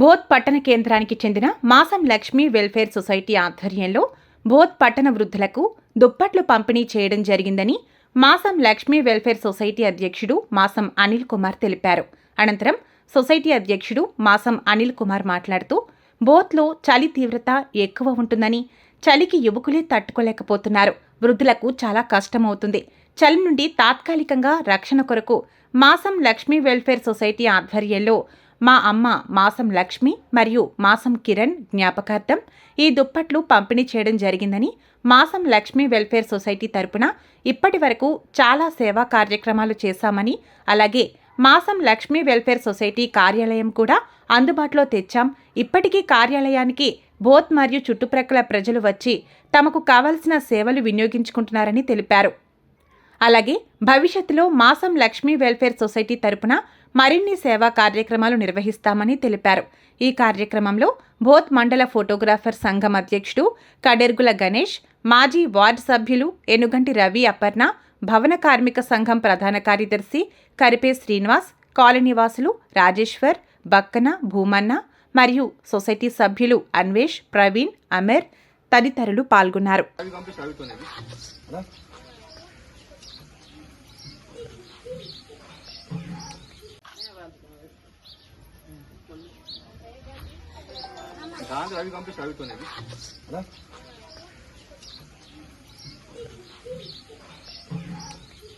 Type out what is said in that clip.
బోధ్ పట్టణ కేంద్రానికి చెందిన మాసం లక్ష్మీ వెల్ఫేర్ సొసైటీ ఆధ్వర్యంలో బోధ్ పట్టణ వృద్ధులకు దుప్పట్లు పంపిణీ చేయడం జరిగిందని మాసం లక్ష్మీ వెల్ఫేర్ సొసైటీ అధ్యక్షుడు మాసం అనిల్ కుమార్ తెలిపారు. అనంతరం సొసైటీ అధ్యక్షుడు మాసం అనిల్ కుమార్ మాట్లాడుతూ బోత్లో చలి తీవ్రత ఎక్కువ ఉంటుందని చలికి యువకులే తట్టుకోలేకపోతున్నారు. వృద్ధులకు చాలా కష్టమవుతుంది. చలి నుండి తాత్కాలికంగా రక్షణ కొరకు మాసం లక్ష్మీ వెల్ఫేర్ సొసైటీ ఆధ్వర్యంలో మా అమ్మ మాసం లక్ష్మి మరియు మాసం కిరణ్ జ్ఞాపకార్థం ఈ దుప్పట్లు పంపిణీ చేయడం జరిగిందని మాసం లక్ష్మి వెల్ఫేర్ సొసైటీ తరపున ఇప్పటి వరకు చాలా సేవా కార్యక్రమాలు చేశామని అలాగే మాసం లక్ష్మీ వెల్ఫేర్ సొసైటీ కార్యాలయం కూడా అందుబాటులో తెచ్చాం. ఇప్పటికీ కార్యాలయానికి బోత్ మరియు చుట్టుప్రక్కల ప్రజలు వచ్చి తమకు కావలసిన సేవలు వినియోగించుకుంటున్నారని తెలిపారు. అలాగే భవిష్యత్తులో మాసం లక్ష్మీ వెల్ఫేర్ సొసైటీ తరపున మరిన్ని సేవా కార్యక్రమాలు నిర్వహిస్తామని తెలిపారు. ఈ కార్యక్రమంలో బోత్ మండల ఫోటోగ్రాఫర్ సంఘం అధ్యక్షుడు కడెర్గుల గణేష్ మాజీ వార్డు సభ్యులు ఎనుగంటి రవి అపర్ణ భవన కార్మిక సంఘం ప్రధాన కార్యదర్శి కరిపే శ్రీనివాస్ కాలనీవాసులు రాజేశ్వర్ బక్కన భూమన్న మరియు సొసైటీ సభ్యులు అన్వేష్ ప్రవీణ్ అమీర్ తదితరులు పాల్గొన్నారు అవి పంపిస్తే అడుగుతున్నాయి దాంట్లో అవి పంపిస్తే అడుగుతున్నాయి